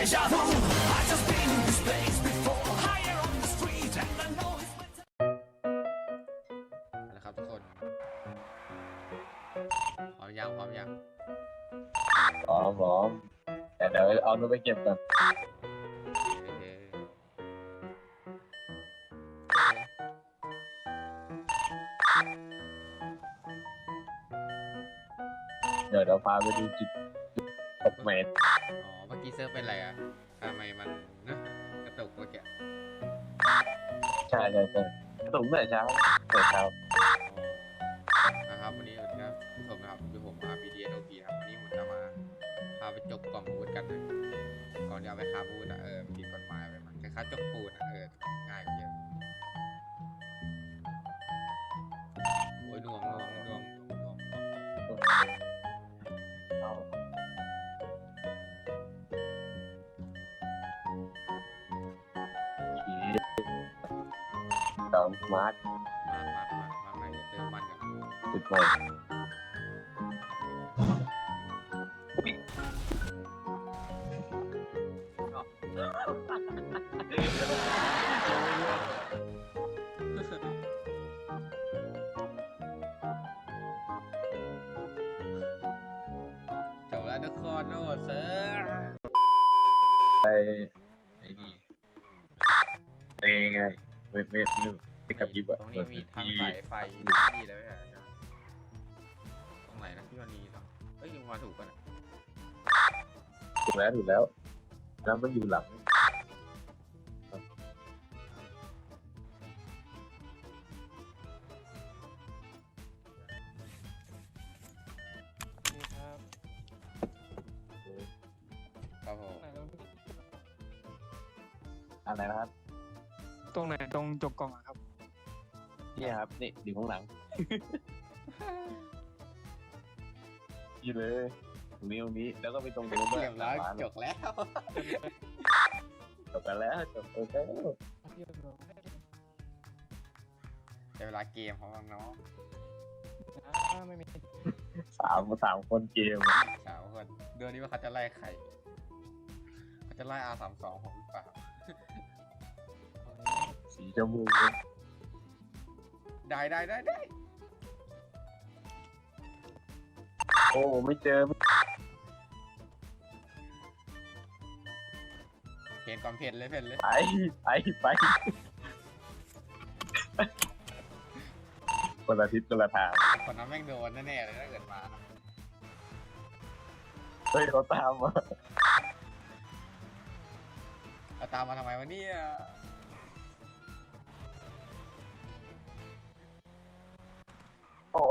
นะครับทุกคนพร้อมยังพร้อมยังอ๋อหมอมแต่เดี๋ยวเอานู้นไปเก็บก่อนโอเคเดี๋ยวเราพาไปดูจุดตกเมตรอ๋อเมื่อ กี้เซิร์ฟเป็นไรอะทำไมมันนะกระตุกเมื่อกี้ใช่ใช่ใช่ตกแต่เช้าแต่เช้านะครับวันนี้สวัสดีครับผู้ชมนะครับคือผม RPD NOP ครับวันนี้ผมจะมาพาไปจกกล่องอาวุธกันนะก่อนจะเอาไปค้าอาวุธอะเออผิดกฎหมายไปมันคล้ายๆจกปูนอะเออง่ายกว่าเยอะ มาร์คมามามามาใหม่เติมมันกันจุดใหม่จบแล้วทุกคนโอ้เซิร์ไปไอ้นี่เอ้ไงเว็บเว็บ นึงไปกับยิบอะตรงนี้มีทางที่สายไฟนี่เลยอะตรงไหนนะที่มันมีทางเอ้ยยังมาถูกกันอะถูกแล้วถูกแล้ว แล้วมันอยู่หลังนี่ครับครับผมไหนตรงอะไรนะครับ ตรงไหนตรงจกกล่องอะครับ นี่ครับ นี่อยู่ข้างหลังนี่เลยตรงนี้ตรงนี้ แล้วก็ไปตรงนู้นด้วยเรียบร้อยหลังจบแล้ว จบกันแล้วจบกันแล้วเรียบร้อยได้เวลาเกมของน้องอ่าไม่มีสามสามคนเกมๆสาวคนเดือนนี้ว่าเขาจะไล่ใครเขาจะไล่ R สามสองผมหรือเปล่า สีชมพู ได้ได้ได้ได้โอ้ไม่เจอเห็นความเผ็ดเลยเผ็ดเลย ไปไปไปคนละทิศคนละทางคนนั้นแม่งโดนแน่ๆเลยถ้าเกิดมานะเฮ้ยเขาตามมาเอาตามมาทำไมวะเนี่ย โอ้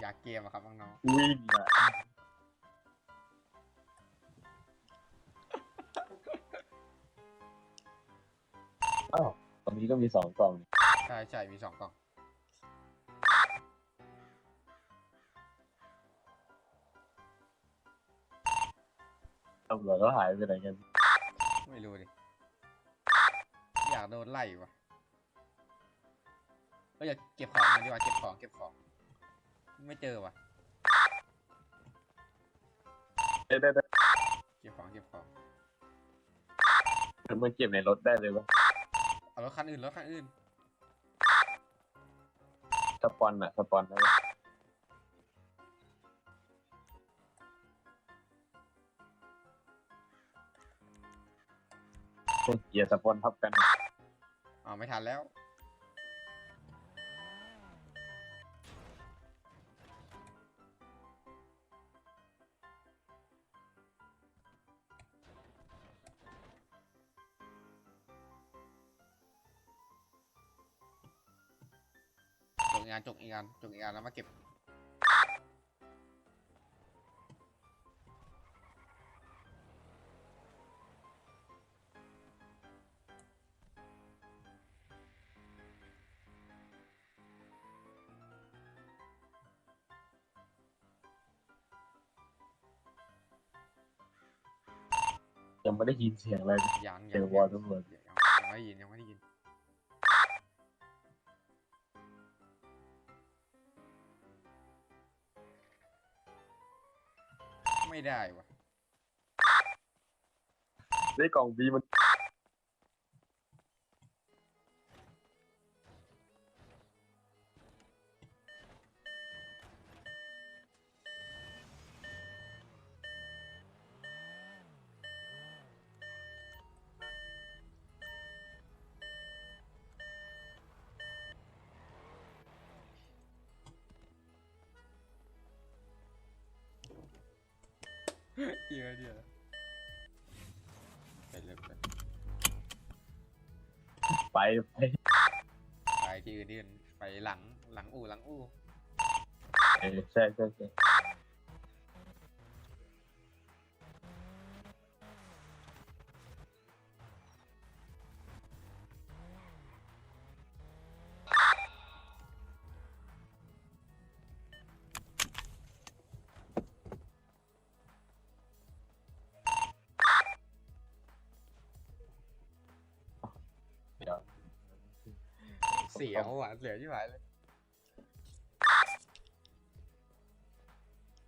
อยากเกมอะครับน้องวิ่งอะอ้าวตอนนี้ก็มีสองกล่องๆใช่ใช่มีสองกล่อง ตำรวจก็หายไปไหนกัน ไม่รู้ดิ อยากโดนไล่วะก็อยากเก็บของมาดีกว่าเก็บของเก็บของ ไม่เจอวะได้ได้ได้เก็บของเก็บของ มันเก็บในรถได้เลยปะเอารถคันอื่นรถคันอื่น สปอนอะสปอนได้ปะ เกียร์สปอนทับกันอ๋อไม่ทันแล้ว จกอีกอันจกอีกอันจกอีกอันแล้วมาเก็บ ยังไม่ได้ยินเสียงอะไรยังยัเสียงงวอลตำรวจยังไม่ได้ยินยังไม่ได้ยิน ไม่ได้วะ ได้กล่องบีมัน เดี๋ยวเดี๋ยวไปเลยไปไปไปไปที่อื่นที่อื่นไปหลังหลังอู่หลังอู่ เออใช่ใช่ใช่ เสียงหวานเสียที่หายเลย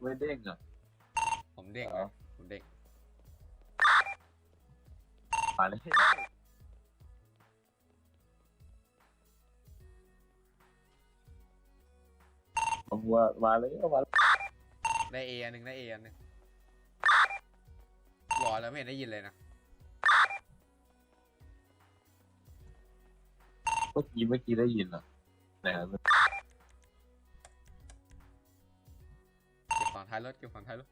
ไม่เด้งอะผมเด้งเหรอนะผมเด้งมาเลยผมว่ามาเลยมาเลยได้เออันหนึ่งได้เออันหนึ่งวอลแล้วไม่เห็นได้ยินเลยนะ เมื่อกี้เมื่อกี้ได้ยินเหรอนะครับเก็บของท้ายรถเก็บของท้ายรถ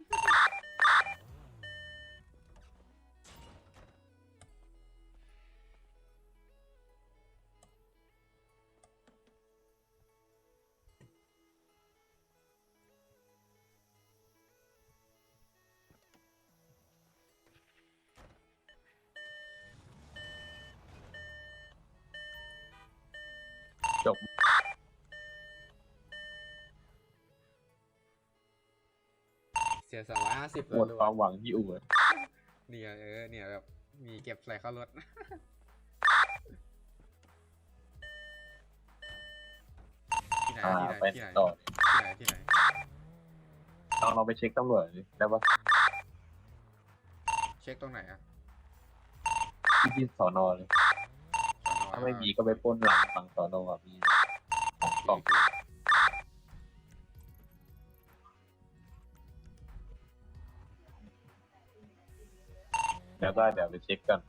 จบเสียสองร้อยห้าสิบหมดความหวังที่อู่อะเนี่ยเออเนี่ยแบบมีเก็บใส่เข้ารถ ที่ไหนอ่าที่ไหนไปที่ไหนต่อที่ไหนที่ไหนลองลองไปเช็คตำรวจดิได้ปะเช็คตรงไหนอะที่ที่สอนอเลยสอนอถ้าไม่มีก็ไปปล้นหลังฝั่งสอนอมีของกล่องแล้วก็เดี๋ยวไปเช็คกัน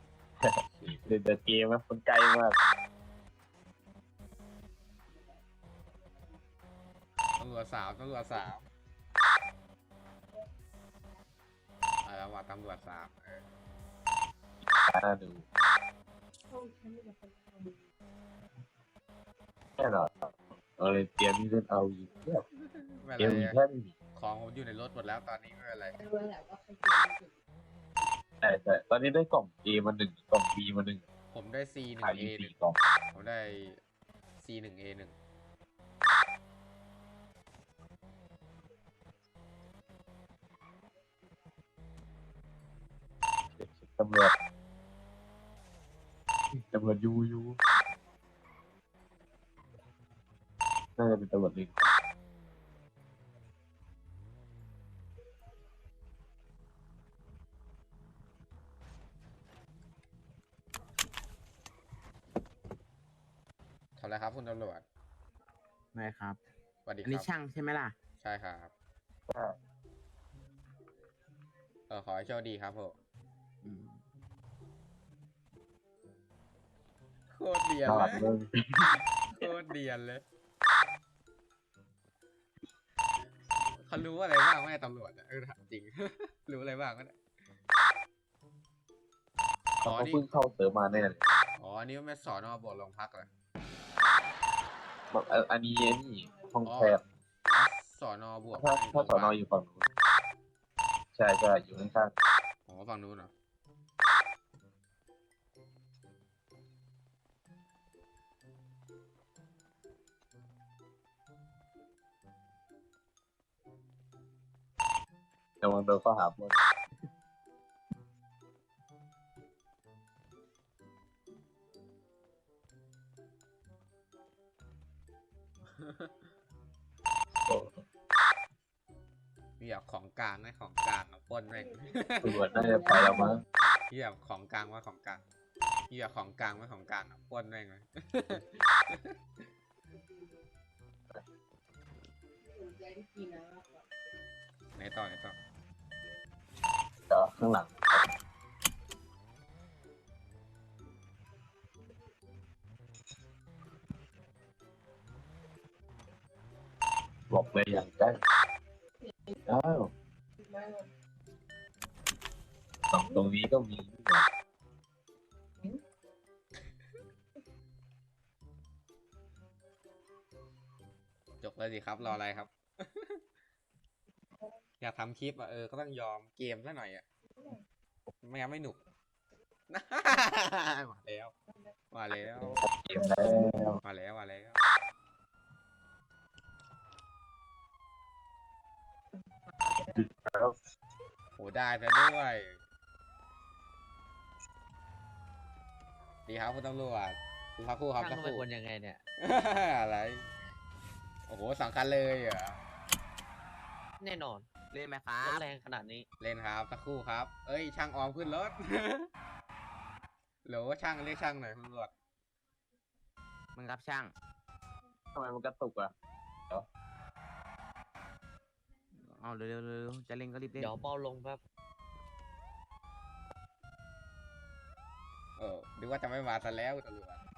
เดี๋ยวเกมนะมันไกลมากตำรวจสาวตำรวจสาวอะไรวะตำรวจสาว เออน่าดูแน่นอนเอาเลยเตรียมที่เล่นเอาอีกเทียบไม่เกเป็นมไรอีกอะแค่ไม่มีของผมอยู่ในรถหมดแล้วตอนนี้ไม่เป็นไรรู้แหละว่าใครเก่งที่สุดแต่แต่ตอนนี้ได้กล่อง A มาหนึ่งกล่อง B มาหนึ่งผมได้ C หนึ่ขายงอี A กหนึ่สี่งกล่องผมได้ C หนึ่ง A หนึ่งตำรวจตำรวจยูยูน่าจะเป็นตำรวจหนึ่งทำอะไรครับคุณตำรวจไม่ครับ สวัสดีอันคนี้รับ ช่างใช่ไหมล่ะ ใช่ครับ เออขอให้โชคดีครับผม อืม โคตรเดียนตเลลาดยเมืองโคตรเดียนเลยเขารู้อะไรบ้างไหมตำรวจอะเออถามจริง รู้อะไรบ้างก็ได้อ๋อเขานี่เพิ่งเข้าเสริมมาแน่เลยอ๋ออันนี่ไม่สอนอบทโรงพักเหรอบอกเอ่ออันนี้อันนี่ห้องอ๋อแคบอ๋อสอนอบวกถ้าถ้าสอนออยู่ฝั่งนู้นใช่ใช่อยู่ข้างอ๋อฝั่งนู้นเหรอ ระวังโดนข้อหาพวกโอ้มีแบบของกลางไหมของกลางอะปล้นไหมตำรวจน่าจะไปแล้วมั้ง มีแบบของกลางว่าของกลาง มีแบบของกลางไหมของกลางอะป้นแม่งเลยสนใจที่กินนะไหนต่อไหนต่อเดี๋ยวข้างหลังบอกเลยอย่างใกล้อ้าวสองตรงนี้ก็มี เลยสิครับ รออะไรครับ อยากทำคลิปอะเออ ก็ต้องยอมเกมซะหน่อยอะไม่งั้นไม่หนุก มาแล้ว มาแล้วเกมแล้วมาแล้ว มาแล้วแล้ว โหได้ซะด้วย ดีครับคุณตำรวจคุณพักครู่ครับช่างสักเขาคเป็นรู่ คนยังไงเนี่ย อะไร โอ้โหสองคันเลยเหรอแน่นอนเล่นไหมครัรถบแรงขนาดนี้เล่นครับสักครู่ครับ เอ้ย ช่างออมขึ้นรถหรือว่าช่างเรียกช่างหน่อยคุณตำรวจมึงครับช่างทำไมมันกระตุกอะเอาเร็วๆเร็วๆจะเล่นก็รีบเล่นเดี๋ยวเป้าลงครับ เออนึกว่าจะไม่มาซะแล้วคุณตำรวจ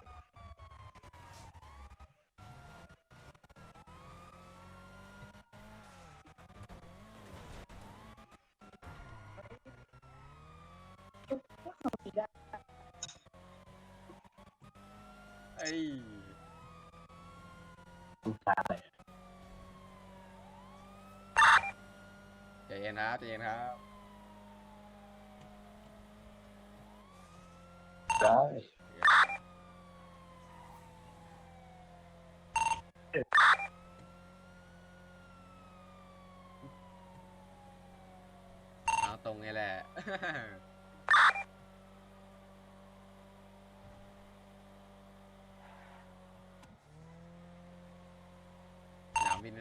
เอ้ยลูกชายใจเย็นครับใจเย็นครับได้เอาตรงนี้แหละ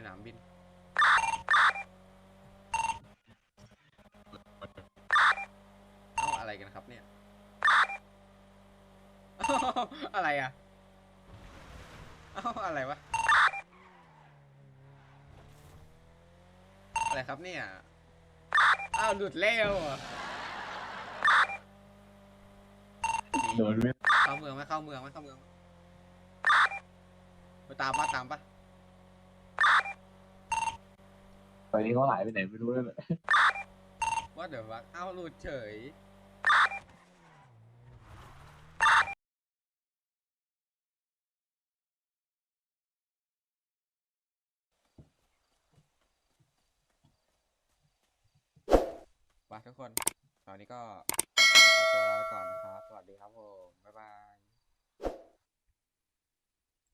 ส นามบินสนามบิน เอ้าอะไรกันครับเนี่ยเอ้าอะไรอะ เอ้าอะไรวะ อะไรครับเนี่ย อ้าวหลุดแล้วอะโดนเว้ยเข้าเมืองไหมเข้าเมืองไหมเข้าเมืองไหมไปตามปะตามปะ ตอนนี้เขาหายไปไหนไม่รู้เลยว่าเดี๋ยวว่าเอ้าหลุดเฉย ไปทุกคน ตอนนี้ก็ขอตัวลาไปก่อนนะครับ สวัสดีครับผม บ๊ายบาย